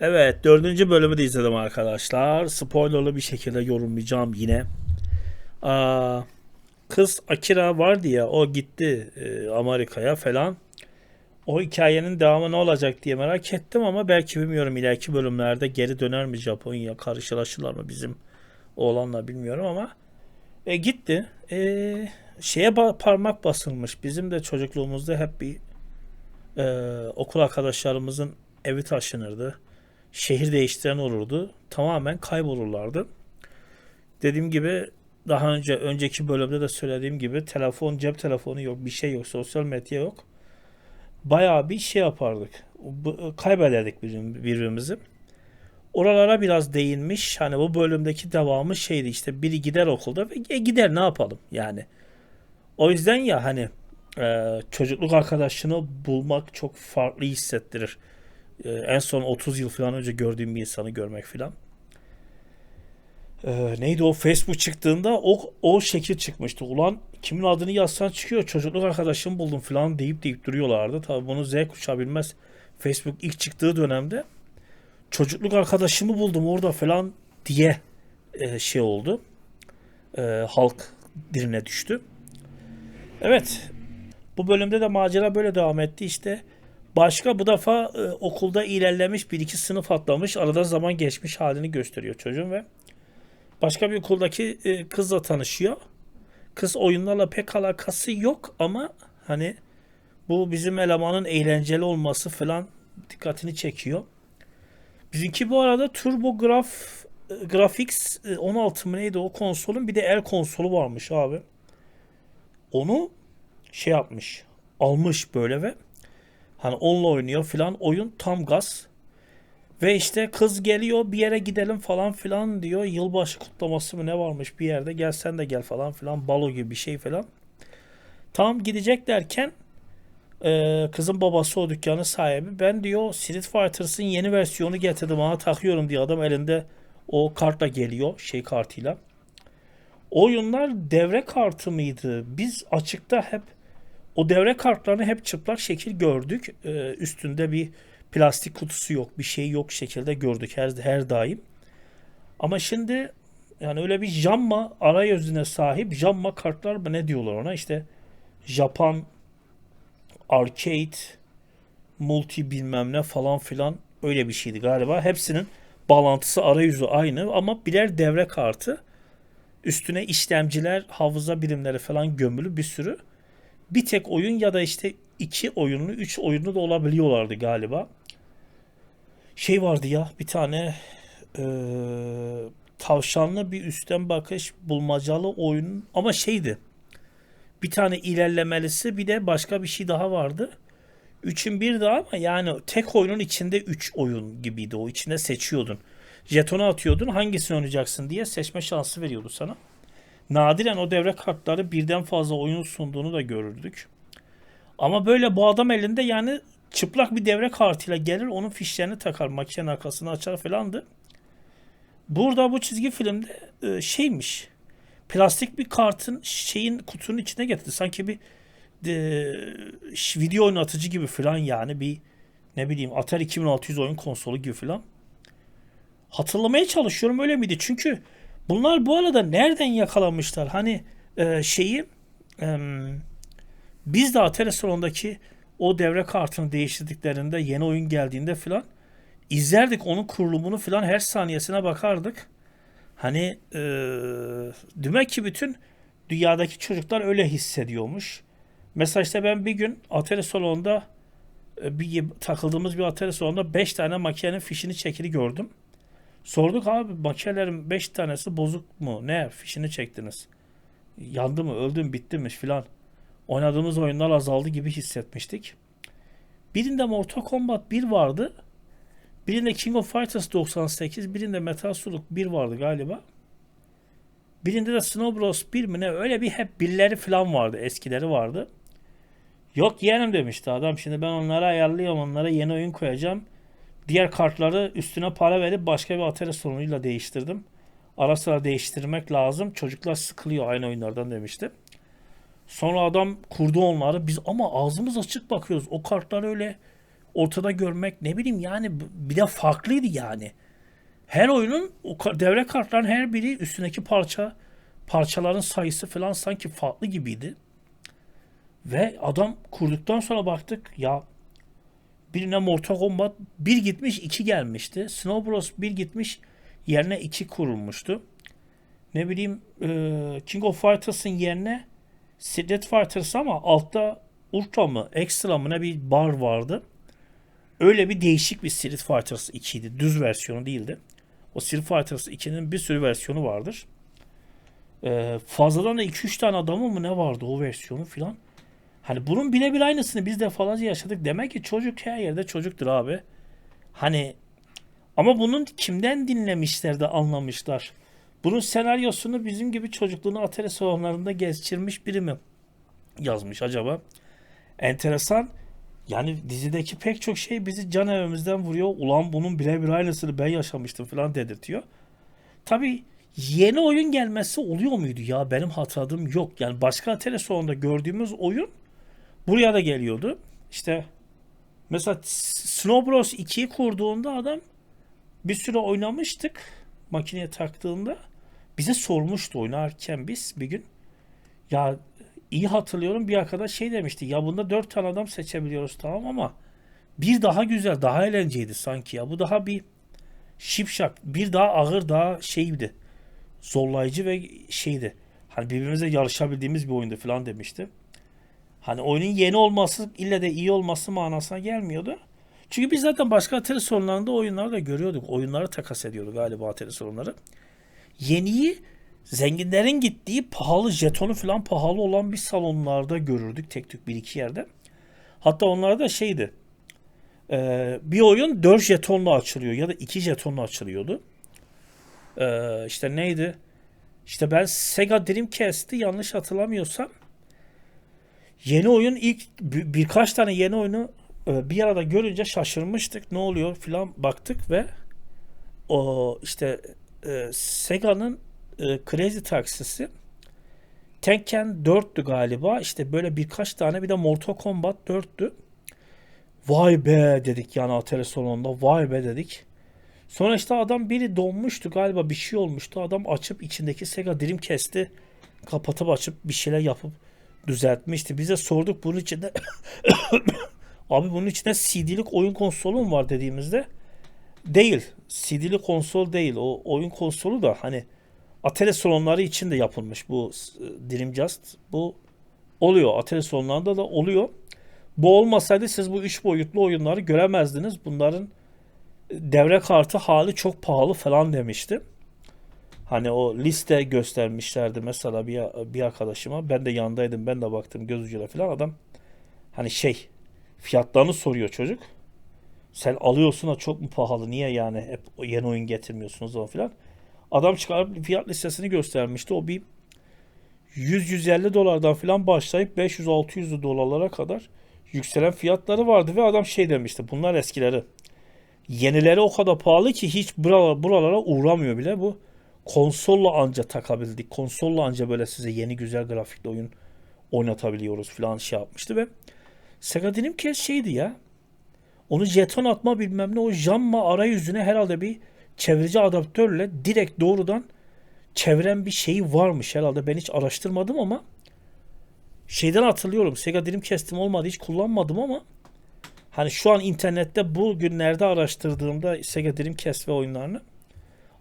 Evet dördüncü bölümü de izledim arkadaşlar. Spoilerlı bir şekilde yorumlayacağım yine. Aa, kız Akira vardı ya o gitti e, Amerika'ya falan. O hikayenin devamı ne olacak diye merak ettim ama belki bilmiyorum ileriki bölümlerde geri döner mi Japonya karşılaşırlar mı bizim oğlanla bilmiyorum ama e, gitti. E, şeye parmak basılmış. Bizim de çocukluğumuzda hep bir e, okul arkadaşlarımızın evi taşınırdı. Şehir değiştiren olurdu. Tamamen kaybolurlardı. Dediğim gibi daha önce önceki bölümde de söylediğim gibi telefon, cep telefonu yok, bir şey yok, sosyal medya yok. Bayağı bir şey yapardık. Kaybederdik birbir- birbirimizi. Oralara biraz değinmiş. Hani bu bölümdeki devamı şeydi işte biri gider okulda ve e, gider ne yapalım yani. O yüzden ya hani e, çocukluk arkadaşını bulmak çok farklı hissettirir. E, en son 30 yıl falan önce gördüğüm bir insanı görmek falan. E, neydi o Facebook çıktığında o o şekil çıkmıştı. Ulan kimin adını yazsan çıkıyor. Çocukluk arkadaşımı buldum falan deyip deyip duruyorlardı. Tabii bunu Z kuşağı bilmez. Facebook ilk çıktığı dönemde çocukluk arkadaşımı buldum orada falan diye e, şey oldu. E, halk diline düştü. Evet. Bu bölümde de macera böyle devam etti işte. Başka bu defa e, okulda ilerlemiş bir iki sınıf atlamış. Arada zaman geçmiş halini gösteriyor çocuğun ve başka bir okuldaki e, kızla tanışıyor. Kız oyunlarla pek alakası yok ama hani bu bizim elemanın eğlenceli olması falan dikkatini çekiyor. Bizimki bu arada TurboGraf e, Graphics e, 16 mı neydi o konsolun bir de el konsolu varmış abi. Onu şey yapmış. Almış böyle ve hani onunla oynuyor filan oyun tam gaz. Ve işte kız geliyor bir yere gidelim falan filan diyor. Yılbaşı kutlaması mı ne varmış bir yerde gel sen de gel falan filan balo gibi bir şey falan. Tam gidecek derken e, kızın babası o dükkanın sahibi. Ben diyor Street Fighters'ın yeni versiyonu getirdim bana takıyorum diye adam elinde o kartla geliyor şey kartıyla. Oyunlar devre kartı mıydı? Biz açıkta hep o devre kartlarını hep çıplak şekil gördük. Ee, üstünde bir plastik kutusu yok, bir şey yok şekilde gördük her her daim. Ama şimdi yani öyle bir jamma arayüzüne sahip jamma kartlar mı ne diyorlar ona işte Japan arcade multi bilmem ne falan filan öyle bir şeydi galiba. Hepsinin bağlantısı arayüzü aynı ama birer devre kartı. Üstüne işlemciler, hafıza birimleri falan gömülü bir sürü. Bir tek oyun ya da işte iki oyunlu, üç oyunlu da olabiliyorlardı galiba. Şey vardı ya bir tane eee, tavşanlı bir üstten bakış bulmacalı oyun ama şeydi. Bir tane ilerlemelisi bir de başka bir şey daha vardı. Üçün bir daha ama yani tek oyunun içinde üç oyun gibiydi o. içinde seçiyordun. Jetonu atıyordun hangisini oynayacaksın diye seçme şansı veriyordu sana. Nadiren o devre kartları birden fazla oyun sunduğunu da görürdük. Ama böyle bu adam elinde yani çıplak bir devre kartıyla gelir onun fişlerini takar makinenin arkasını açar falandı. Burada bu çizgi filmde e, şeymiş. Plastik bir kartın şeyin kutunun içine getirdi. Sanki bir ş- video oynatıcı gibi falan yani bir ne bileyim Atari 2600 oyun konsolu gibi falan. Hatırlamaya çalışıyorum öyle miydi? Çünkü bunlar bu arada nereden yakalamışlar? Hani e, şeyi em, biz de Atari salondaki o devre kartını değiştirdiklerinde yeni oyun geldiğinde filan izlerdik onun kurulumunu filan her saniyesine bakardık. Hani e, demek ki bütün dünyadaki çocuklar öyle hissediyormuş. Mesela işte ben bir gün Atari salonunda e, bir takıldığımız bir Atari salonunda 5 tane makinenin fişini çekili gördüm. Sorduk abi makinelerin 5 tanesi bozuk mu? Ne fişini çektiniz? Yandı mı? Öldü mü? Bitti mi? Filan. Oynadığımız oyunlar azaldı gibi hissetmiştik. Birinde Mortal Kombat 1 vardı. Birinde King of Fighters 98, birinde Metal Slug 1 vardı galiba. Birinde de Snow Bros 1 mi ne öyle bir hep birleri falan vardı. Eskileri vardı. Yok yeğenim demişti adam. Şimdi ben onları ayarlıyorum. Onlara yeni oyun koyacağım. Diğer kartları üstüne para verip başka bir Atari sorunuyla değiştirdim. Ara sıra değiştirmek lazım. Çocuklar sıkılıyor aynı oyunlardan demişti. Sonra adam kurdu onları. Biz ama ağzımız açık bakıyoruz. O kartlar öyle ortada görmek ne bileyim yani bir de farklıydı yani. Her oyunun o devre kartların her biri üstündeki parça parçaların sayısı falan sanki farklı gibiydi. Ve adam kurduktan sonra baktık ya birine Mortal Kombat bir gitmiş iki gelmişti. Snow Bros bir gitmiş yerine iki kurulmuştu. Ne bileyim e, King of Fighters'ın yerine Street Fighters ama altta Ultra mı Extra mı ne bir bar vardı. Öyle bir değişik bir Street Fighters 2'ydi. Düz versiyonu değildi. O Street Fighters 2'nin bir sürü versiyonu vardır. Ee, fazladan da 2-3 tane adamı mı ne vardı o versiyonu filan. Hani bunun birebir aynısını biz defalarca yaşadık. Demek ki çocuk her yerde çocuktur abi. Hani ama bunun kimden dinlemişler de anlamışlar. Bunun senaryosunu bizim gibi çocukluğunu atölye salonlarında geçirmiş biri mi yazmış acaba? Enteresan. Yani dizideki pek çok şey bizi can evimizden vuruyor. Ulan bunun birebir aynısını ben yaşamıştım falan dedirtiyor. Tabii yeni oyun gelmesi oluyor muydu ya? Benim hatırladığım yok. Yani başka atölye salonunda gördüğümüz oyun buraya da geliyordu. İşte mesela Snow Bros 2'yi kurduğunda adam bir süre oynamıştık makineye taktığında bize sormuştu oynarken biz bir gün ya iyi hatırlıyorum bir arkadaş şey demişti ya bunda dört tane adam seçebiliyoruz tamam ama bir daha güzel daha eğlenceliydi sanki ya bu daha bir şipşak bir daha ağır daha şeydi zorlayıcı ve şeydi hani birbirimize yarışabildiğimiz bir oyundu falan demişti. Hani oyunun yeni olması ille de iyi olması manasına gelmiyordu. Çünkü biz zaten başka atari salonlarında oyunları da görüyorduk. Oyunları takas ediyorduk galiba salonları. Yeniyi zenginlerin gittiği pahalı jetonu falan pahalı olan bir salonlarda görürdük tek tük bir iki yerde. Hatta onlarda şeydi. e, bir oyun 4 jetonla açılıyor ya da 2 jetonla açılıyordu. E, işte neydi? İşte ben Sega Dreamcast'i yanlış hatırlamıyorsam yeni oyun ilk bir- birkaç tane yeni oyunu e, bir arada görünce şaşırmıştık. Ne oluyor filan baktık ve o işte e, Sega'nın e, Crazy Taxi'si Tekken 4'tü galiba. İşte böyle birkaç tane bir de Mortal Kombat 4'tü. Vay be dedik yani atölye salonunda. Vay be dedik. Sonra işte adam biri donmuştu galiba bir şey olmuştu. Adam açıp içindeki Sega Dreamcast'i kapatıp açıp bir şeyler yapıp düzeltmişti. Bize sorduk bunun içinde abi bunun içinde CD'lik oyun konsolu mu var dediğimizde değil. CD'li konsol değil. O oyun konsolu da hani Atari salonları için de yapılmış bu e, Dreamcast. Bu oluyor. Atari salonlarında da oluyor. Bu olmasaydı siz bu üç boyutlu oyunları göremezdiniz. Bunların devre kartı hali çok pahalı falan demişti. Hani o liste göstermişlerdi mesela bir, bir arkadaşıma. Ben de yandaydım. Ben de baktım göz ucuyla falan. Adam hani şey fiyatlarını soruyor çocuk. Sen alıyorsun da çok mu pahalı? Niye yani hep yeni oyun getirmiyorsunuz o falan. Adam çıkarıp fiyat listesini göstermişti. O bir 100-150 dolardan falan başlayıp 500-600 dolarlara kadar yükselen fiyatları vardı ve adam şey demişti. Bunlar eskileri. Yenileri o kadar pahalı ki hiç buralara, buralara uğramıyor bile. Bu konsolla anca takabildik. Konsolla anca böyle size yeni güzel grafikli oyun oynatabiliyoruz falan şey yapmıştı ve Sega Dreamcast şeydi ya. Onu jeton atma bilmem ne o jamma arayüzüne herhalde bir çevirici adaptörle direkt doğrudan çeviren bir şeyi varmış herhalde. Ben hiç araştırmadım ama şeyden hatırlıyorum. Sega Dreamcast'im olmadı hiç kullanmadım ama hani şu an internette bu günlerde araştırdığımda Sega Dreamcast ve oyunlarını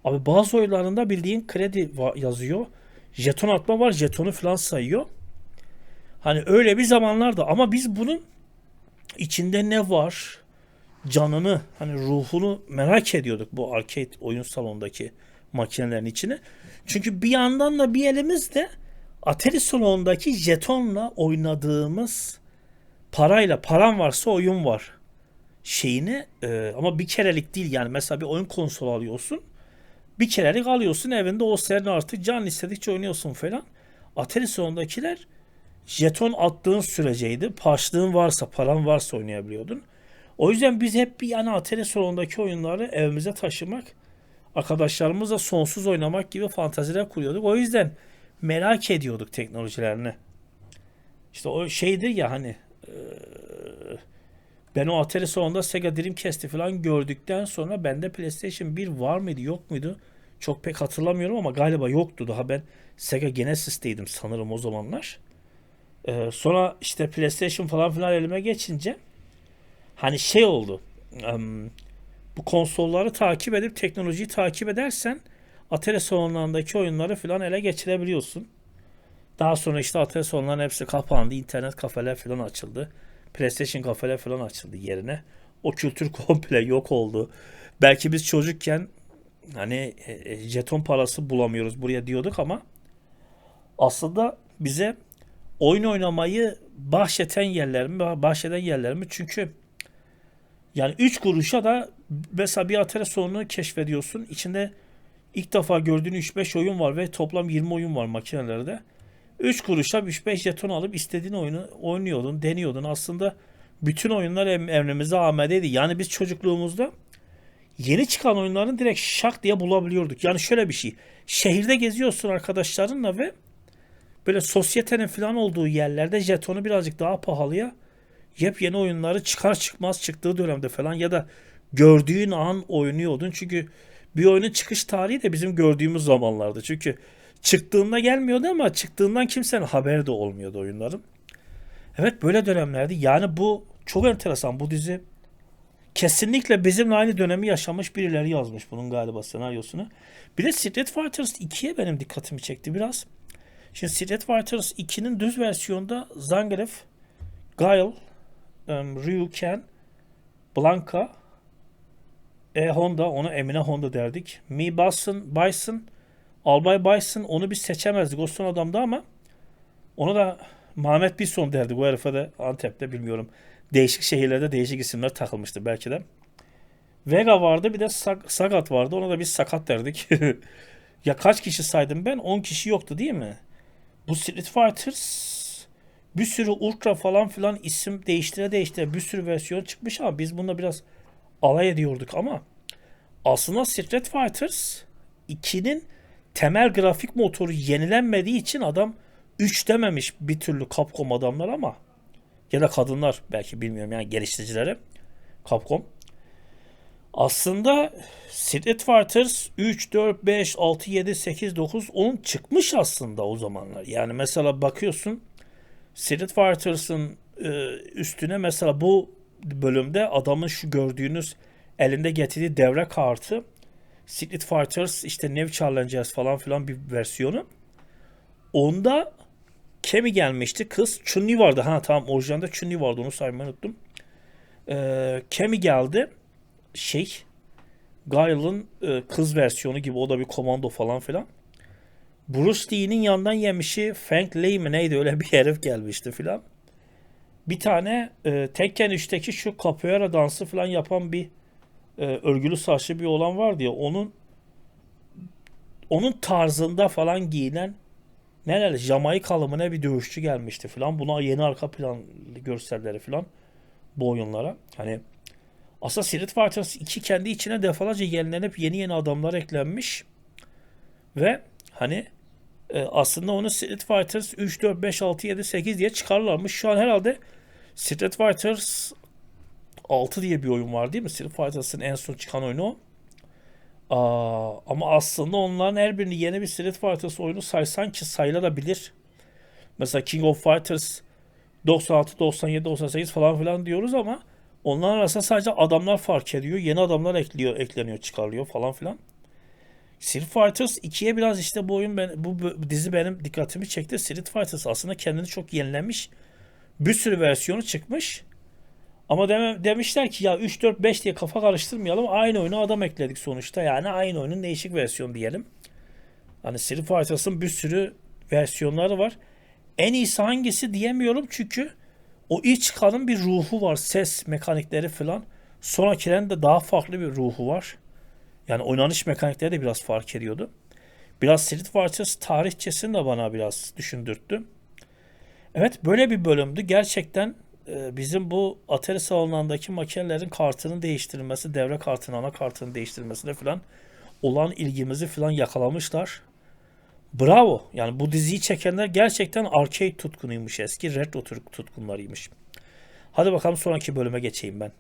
abi bazı oyunlarında bildiğin kredi yazıyor. Jeton atma var. Jetonu falan sayıyor. Hani öyle bir zamanlarda ama biz bunun içinde ne var? Canını hani ruhunu merak ediyorduk bu arcade oyun salonundaki makinelerin içine. Çünkü bir yandan da bir elimizde Atari salonundaki jetonla oynadığımız parayla param varsa oyun var şeyini e, ama bir kerelik değil yani mesela bir oyun konsolu alıyorsun bir kerelik alıyorsun evinde o senin artık can istedikçe oynuyorsun falan. Atari salonundakiler jeton attığın süreceydi. Parçalığın varsa, paran varsa oynayabiliyordun. O yüzden biz hep bir yani Atari salonundaki oyunları evimize taşımak, arkadaşlarımızla sonsuz oynamak gibi fantaziler kuruyorduk. O yüzden merak ediyorduk teknolojilerini. İşte o şeydir ya hani eee, Ben o Atari salonunda Sega Dreamcast'i falan gördükten sonra bende PlayStation 1 var mıydı yok muydu? Çok pek hatırlamıyorum ama galiba yoktu. Daha ben Sega Genesis'teydim sanırım o zamanlar. Ee, sonra işte PlayStation falan filan elime geçince hani şey oldu. em, bu konsolları takip edip teknolojiyi takip edersen Atari salonlarındaki oyunları filan ele geçirebiliyorsun. Daha sonra işte Atari salonların hepsi kapandı. internet kafeler filan açıldı. PlayStation kafeler filan açıldı yerine. O kültür komple yok oldu. Belki biz çocukken hani e, e, jeton parası bulamıyoruz buraya diyorduk ama aslında bize oyun oynamayı bahşeten yerler mi? Bahşeden yerler mi? Çünkü yani 3 kuruşa da mesela bir Atari keşfediyorsun. İçinde ilk defa gördüğün 3-5 oyun var ve toplam 20 oyun var makinelerde. 3 kuruşa 3-5 jeton alıp istediğin oyunu oynuyordun, deniyordun. Aslında bütün oyunlar em- emrimize amedeydi. Yani biz çocukluğumuzda yeni çıkan oyunların direkt şak diye bulabiliyorduk. Yani şöyle bir şey. Şehirde geziyorsun arkadaşlarınla ve böyle sosyetenin falan olduğu yerlerde jetonu birazcık daha pahalıya yepyeni oyunları çıkar çıkmaz çıktığı dönemde falan ya da gördüğün an oynuyordun. Çünkü bir oyunun çıkış tarihi de bizim gördüğümüz zamanlardı. Çünkü çıktığında gelmiyordu ama çıktığından kimsenin haberi de olmuyordu oyunların. Evet böyle dönemlerdi. Yani bu çok enteresan bu dizi. Kesinlikle bizimle aynı dönemi yaşamış birileri yazmış bunun galiba senaryosunu. Bir de Street Fighters 2'ye benim dikkatimi çekti biraz. Şimdi Street Fighters 2'nin düz versiyonda Zangief, Guile, um, Ryu Ken, Blanka, e Honda, onu Emine Honda derdik. Mi Bison, Bison, Albay Bison onu biz seçemezdik. O son adamdı ama onu da Mehmet Bison derdik. Bu herife de Antep'te bilmiyorum. Değişik şehirlerde değişik isimler takılmıştı belki de. Vega vardı bir de Sag- Sagat vardı. Ona da biz Sakat derdik. ya kaç kişi saydım ben? 10 kişi yoktu değil mi? Bu Street Fighters bir sürü Ultra falan filan isim değiştire değiştire bir sürü versiyon çıkmış ama biz bununla biraz alay ediyorduk ama aslında Street Fighters 2'nin temel grafik motoru yenilenmediği için adam 3 dememiş bir türlü Capcom adamlar ama ya da kadınlar belki bilmiyorum yani geliştiricilere Capcom. Aslında Street Fighters 3, 4, 5, 6, 7, 8, 9, 10 çıkmış aslında o zamanlar. Yani mesela bakıyorsun Street Fighters'ın e, üstüne mesela bu bölümde adamın şu gördüğünüz elinde getirdiği devre kartı Street Fighters işte New Challengers falan filan bir versiyonu. Onda Kemi gelmişti. Kız Chun-Li vardı. Ha tamam orijinalde Chun-Li vardı. Onu saymayı unuttum. Ee, Kemi geldi. Şey Guile'ın e, kız versiyonu gibi. O da bir komando falan filan. Bruce Lee'nin yandan yemişi Frank Lee mi neydi öyle bir herif gelmişti filan. Bir tane e, Tekken 3'teki şu capoeira dansı falan yapan bir e, örgülü saçlı bir olan vardı ya onun onun tarzında falan giyinen neler Jamaikalı mı ne bir dövüşçü gelmişti falan. Buna yeni arka plan görselleri falan bu oyunlara. Hani aslında Street Fighters 2 kendi içine defalarca yenilenip yeni yeni adamlar eklenmiş. Ve hani e, aslında onu Street Fighters 3, 4, 5, 6, 7, 8 diye çıkarlarmış. Şu an herhalde Street Fighters 6 diye bir oyun var değil mi? Street Fighters'ın en son çıkan oyunu o. Aa, ama aslında onların her birini yeni bir Street Fighters oyunu saysan ki sayılabilir. Mesela King of Fighters 96, 97, 98 falan filan diyoruz ama onların arasında sadece adamlar fark ediyor. Yeni adamlar ekliyor, ekleniyor, çıkarılıyor falan filan. Street Fighters 2'ye biraz işte bu oyun ben, bu, bu dizi benim dikkatimi çekti. Street Fighters aslında kendini çok yenilemiş. Bir sürü versiyonu çıkmış. Ama deme, demişler ki ya 3 4 5 diye kafa karıştırmayalım. Aynı oyunu adam ekledik sonuçta. Yani aynı oyunun değişik versiyon diyelim. Hani Street Fighters'ın bir sürü versiyonları var. En iyisi hangisi diyemiyorum çünkü o ilk çıkanın bir ruhu var. Ses mekanikleri falan. Sonrakilerin de daha farklı bir ruhu var. Yani oynanış mekanikleri de biraz fark ediyordu. Biraz Street Fighters tarihçesini de bana biraz düşündürttü. Evet böyle bir bölümdü. Gerçekten bizim bu Atari salonlarındaki makinelerin kartının değiştirilmesi, devre kartının, ana kartının değiştirilmesine falan olan ilgimizi falan yakalamışlar. Bravo. Yani bu diziyi çekenler gerçekten arcade tutkunuymuş eski. Retro tut- tutkunlarıymış. Hadi bakalım sonraki bölüme geçeyim ben.